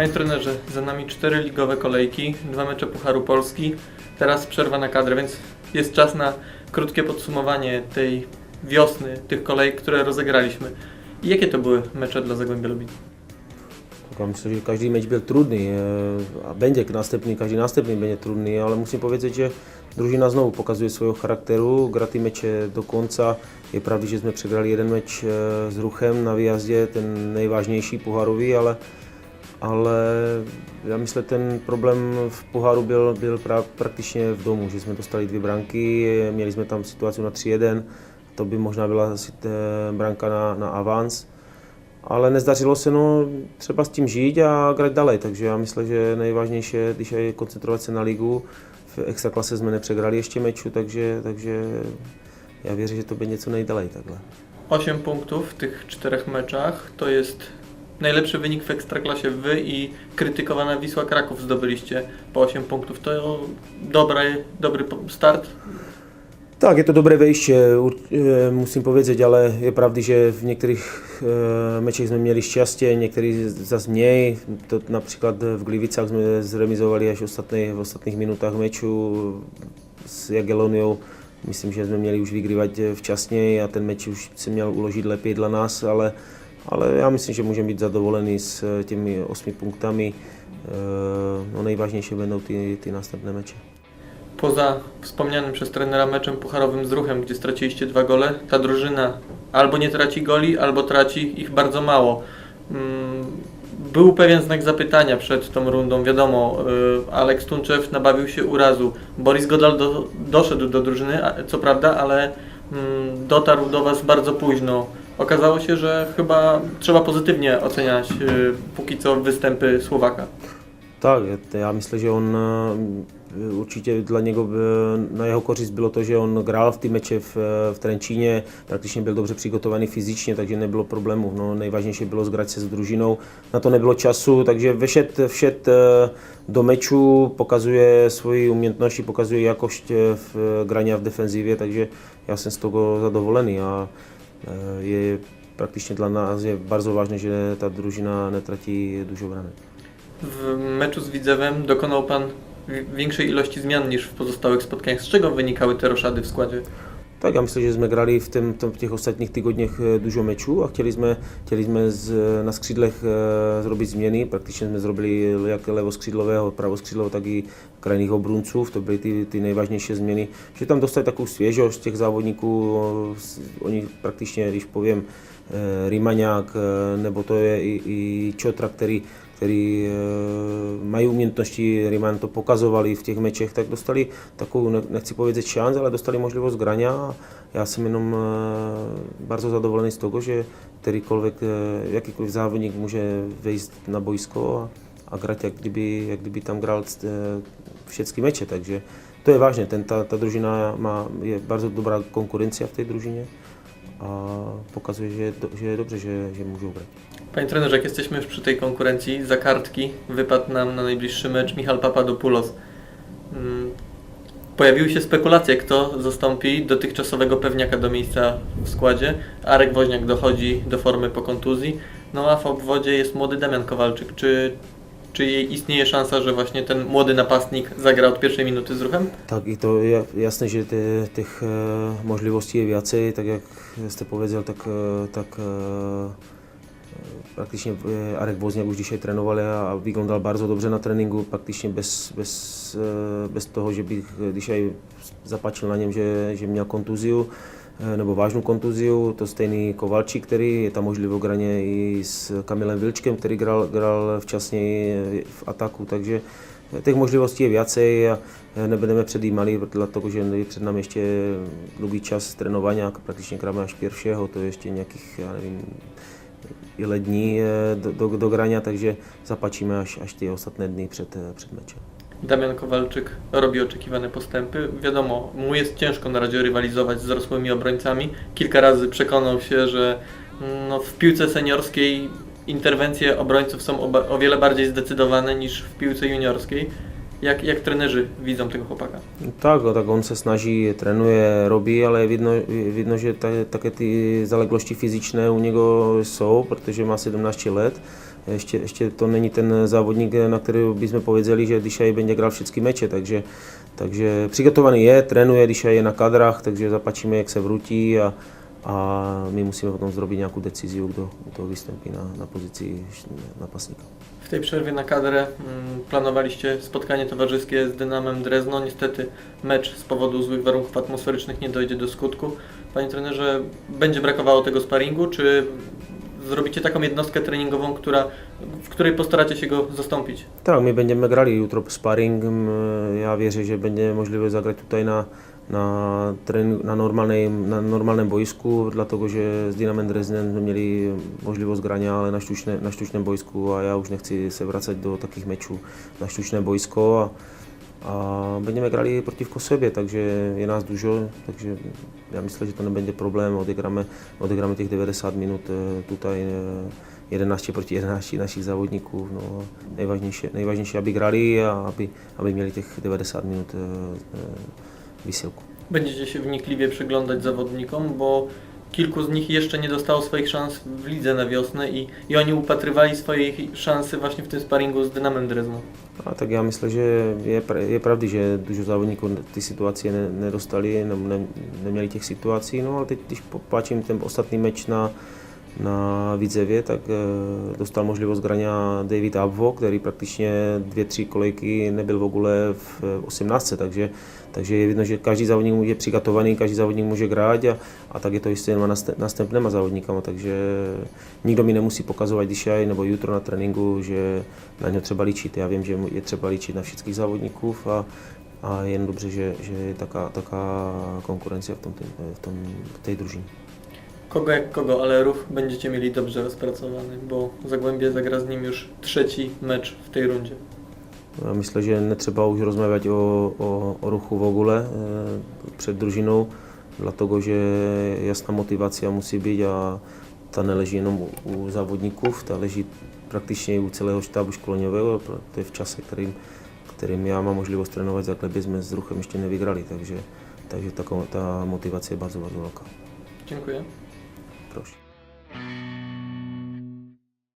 Panie trenerze, za nami cztery ligowe kolejki, dwa mecze Pucharu Polski, teraz przerwa na kadrę, więc jest czas na krótkie podsumowanie tej wiosny, tych kolejek, które rozegraliśmy. I jakie to były mecze dla Zagłębia Lubin? Myślę, że każdy mecz był trudny, e, a będzie następny, każdy następny będzie trudny, ale musím powiedzieć, že družina znovu pokazuje svojho charakteru, gra ty meče do konca. Je pravda, že jsme přegrali jeden meč e, s Ruchem na výjazdě, ten nejvážnější pohárový, ale, ale já myslím, ten problém v poháru byl, byl pra, prakticky v domu, že jsme dostali dvě branky, měli jsme tam situaci na 3-1, to by možná byla asi branka na, na avans. Ale nezdařilo se no, třeba s tím žít a hrát dalej, takže já myslím, že nejvážnější je, když je koncentrovat se na ligu. V extraklase jsme nepřegrali ještě meču, takže, takže já věřím, že to bude něco nejdalej takhle. 8 punktów w tych czterech meczach to jest najlepszy wynik w Ekstraklasie. Wy i krytykowana Wisła Kraków zdobyliście po 8 punktów. To dobry, dobry start. Tak, je to vejště, ur- e, musím powiedzieć, ale je pravda, že v některých e, mečích jsme měli šťastie, některý zase měj. To například v Glivicách jsme zremizovali až ostatní, v ostatních minutách meču s Jageloniou. Myslím, že jsme měli už vygrývat včasněji a ten meč už se měl uložit lépe dla nás, ale, ale já myslím, že můžeme být zadovolení s eh, těmi osmi punktami. E, No nejvážnější budou ty, ty następné meče. Poza wspomnianym przez trenera meczem pucharowym z Ruchem, gdzie straciliście dwa gole, ta drużyna albo nie traci goli, albo traci ich bardzo mało. Mm, Był pewien znak zapytania przed tą rundą, wiadomo, y, Aleks Tunczew nabawił się urazu. Boris Godal do, doszedł do drużyny, co prawda, ale mm, dotarł do Was bardzo późno. Okazało się, że chyba trzeba pozytywnie oceniać y, póki co występy Słowaka. Tak, já myslím, že on eh, určitě dla něgo, by- na jeho kořist bylo to, že on hrál v ty meče v, v Trenčíně, prakticky byl dobře přigotovaný fyzičně, takže nebylo problémů. No, nejvážnější bylo zgrát se s družinou, na to nebylo času, takže všet, všet do meču pokazuje svoji umětnosti, pokazuje jakošť eh, v graně a v defenzivě, takže já jsem z toho zadovolený a je prakticky dla nás je bardzo ważne, že ta družina netratí duž obrany. W meczu z Widzewem dokonał Pan wi- większej ilości zmian niż w pozostałych spotkaniach. Z czego wynikały te roszady w składzie? Tak, já myslím, že jsme grali v, tém, v těch ostatních týgodněch eh, dužo mečů a chtěli jsme, chtěli jsme z, na skřídlech eh, zrobit změny. Prakticky jsme zrobili jak levoskřídlového, pravoskřídlového, tak i krajných obrunců. To byly ty, ty nejvážnější změny. Že tam dostali takovou svěžost těch závodníků. Oni prakticky, když povím, eh, Rymaňák, eh, nebo to je i, i Čotra, který, který eh, mají umětnosti, Ryman to pokazovali v těch mečech, tak dostali takovou, ne- nechci powiedzieć šanc, ale dostali možnost grania a já jsem jenom eh, bardzo zadowolony z toho, že kterýkoliv, eh, jakýkoliv závodník může vejít na boisko a, a grát, jak kdyby, jak kdyby tam grál eh, všechny meče, takže to je vážné, ten, ta, ta družina má, je bardzo dobrá konkurencia v té družině a pokazuje, že je, do, že je dobře, že, že můžou grać. Panie trenerze, jak jesteśmy już przy tej konkurencji, za kartki wypadł nam na najbliższy mecz Michal Papadopoulos. Mm, Pojawiły się spekulacje, kto zastąpi dotychczasowego pewniaka do miejsca w składzie. Arek Woźniak dochodzi do formy po kontuzji, no a w obwodzie jest młody Damian Kowalczyk. Czy, czy istnieje szansa, że właśnie ten młody napastnik zagra od pierwszej minuty z ruchem? Tak i to je jasné, že ty, těch eh, možností je viacej, tak jak jste povedal, tak, eh, tak prakticznie eh, Arek Wozniak už dzisiaj trénoval a vyglądal bardzo dobře na tréninku, prakticznie bez, bez, eh, bez toho, že bych dzisiaj zapačil na něm, že, že měl kontuziu eh, nebo vážnou kontuziu, to stejný Kovalčík, který je tam možlivo graně i s Kamilem Vilčkem, který gral, gral včasně v ataku, takže těch možností je viacej a nebudeme předjímali, protože je před námi ještě dlouhý čas trénovania, prakticky hráme až pierwšího, to je ještě nějakých, já nevím, ile dní eh, do, do, do grania, takže zapačíme až, až ty ostatné dny před, eh, před meczem. Damian Kowalczyk robi oczekiwane postępy. Wiadomo, mu jest ciężko na razie rywalizować z dorosłymi obrońcami. Kilka razy przekonał się, że mm, no, w piłce seniorskiej interwencje obrońców są o wiele bardziej zdecydowane niż w piłce juniorskiej. Jak, jak trenerzy widzą tego chłopaka? Tak, tak on se snaží, trénuje, robí, ale vidno, vidno že ta, také ty zaleglosti fyzičné u něgo jsou, protože má 17 let. Ještě, ještě to není ten závodník, na který bychom pověděli, že když aj bude hrál všechny meče, takže, takže přigotovaný je, trénuje, když je na kadrach, takže zapačíme, jak se vrutí a, a my musíme potom zrobiť nějakou deciziu, kdo, kdo vystoupí na, na pozici napastníka. Tej przerwie na kadrę mm, planowaliście spotkanie towarzyskie z Dynamem Drezno. Niestety mecz z powodu złych warunków atmosferycznych nie dojdzie do skutku. Panie trenerze, będzie brakowało tego sparingu, czy zrobicie taką jednostkę treningową, która, w której postaracie się go zastąpić? Tak, my będziemy grali jutro sparring. m, Ja wierzę, że będzie możliwe zagrać tutaj na, na, trening, na, normalnej, na normalnym boisku, dlatego że z Dynamem Dresden mieli możliwość grania, ale na, sztuczne, na sztucznym boisku, a ja już nie chcę się wracać do takich meczów na sztuczne boisko. A, a będziemy grali przeciwko sobie, także je nás dużo, takže ja myślę, że to nie będzie problem. Odegramy, odegramy tych 90 minut e, tutaj. e, 11 proti 11 našich závodníků. No, nejvážnější, nejvážnější, aby grali a aby, aby měli těch 90 minut e, e, wysiłku. Będziecie się wnikliwie przyglądać zawodnikom, bo kilku z nich jeszcze nie dostało swoich szans w lidze na wiosnę i, i oni upatrywali swojej szansy właśnie w tym sparingu z Dynamem Drezno. A tak já myslím, že je, je pravdy, že dużo závodníků ty situace ne, nedostali, ne, ne, neměli těch situací, no ale teď, když popáčím ten ostatní meč na, na Vidzevě, tak e, dostal možnost grania David Abvo, který prakticky dvě, tři kolejky nebyl v ogóle v e, 18, takže, takže je vidno, že každý závodník je přigotovaný, každý závodník může hrát a, a tak je to i s těma naste- następnýma závodníkama, takže nikdo mi nemusí pokazovat, když já nebo jutro na tréninku, že na něho třeba líčit. Já vím, že je třeba líčit na všech závodníků a, a je jen dobře, že, že je taká, taká konkurence v, tom, v, tom, v té družině. Kogo jak kogo, ale ruch będziecie mieli dobrze rozpracowany, bo Zagłębie zagra z nim już trzeci mecz w tej rundzie. Já myslím, že netřeba už rozmawiać o, o, o ruchu v ogóle e, před družinou, dlatego že jasná motivace musí být a ta neleží jenom u, u závodníků, ta leží prakticky u celého štábu školňového, to je v čase, kterým, kterým já mám možnost trénovat, zaklepě jsme s ruchem ještě nevygrali, takže, takže ta, ta motivace je bardzo, bardzo velká. Dziękuję. Proszę.